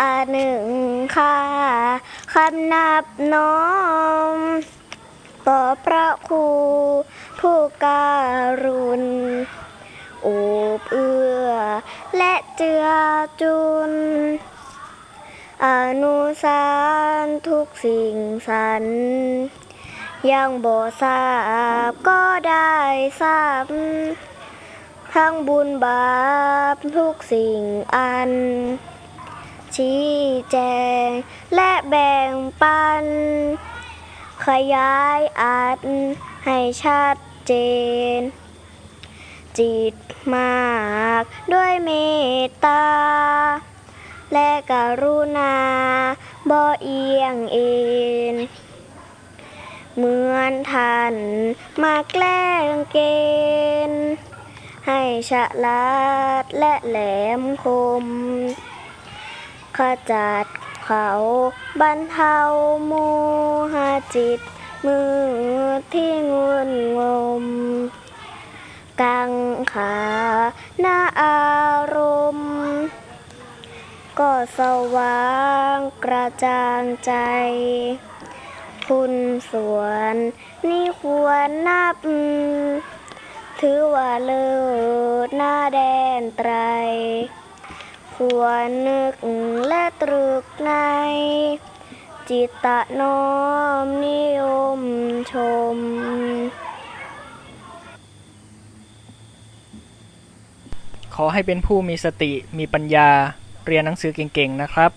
อาหนึ่งค่าคำนับน้อมต่อพระครูผู้การุณโอบเอื้อ และเจือจุน อนุสารทุกสิ่งสรรยังบ่ทราบก็ได้ทราบทั้งบุญบาปทุกสิ่งอัน ชี้แจง และแบ่งปัน ขยายอัดให้ชัดเจน จิตมากด้วยเมตตา และกรุณาบ่เอียงเอ็นเหมือนท่านมาแกล้งเกณฑ์ให้ฉลาดและแหลมคม ขจัดเขาบรรเทาโมหจิต มือที่งุนงม กังขาหน้าอารมณ์ ก็สว่างกระจ่างใจ คุณสวนนี่ควรนับ ถือว่าเลิศหน้าแดนไตร ควรนึกและตรึกใน จิตตะน้อมนิยมชม ขอให้เป็นผู้มีสติมีปัญญาเรียนหนังสือเก่งๆนะครับ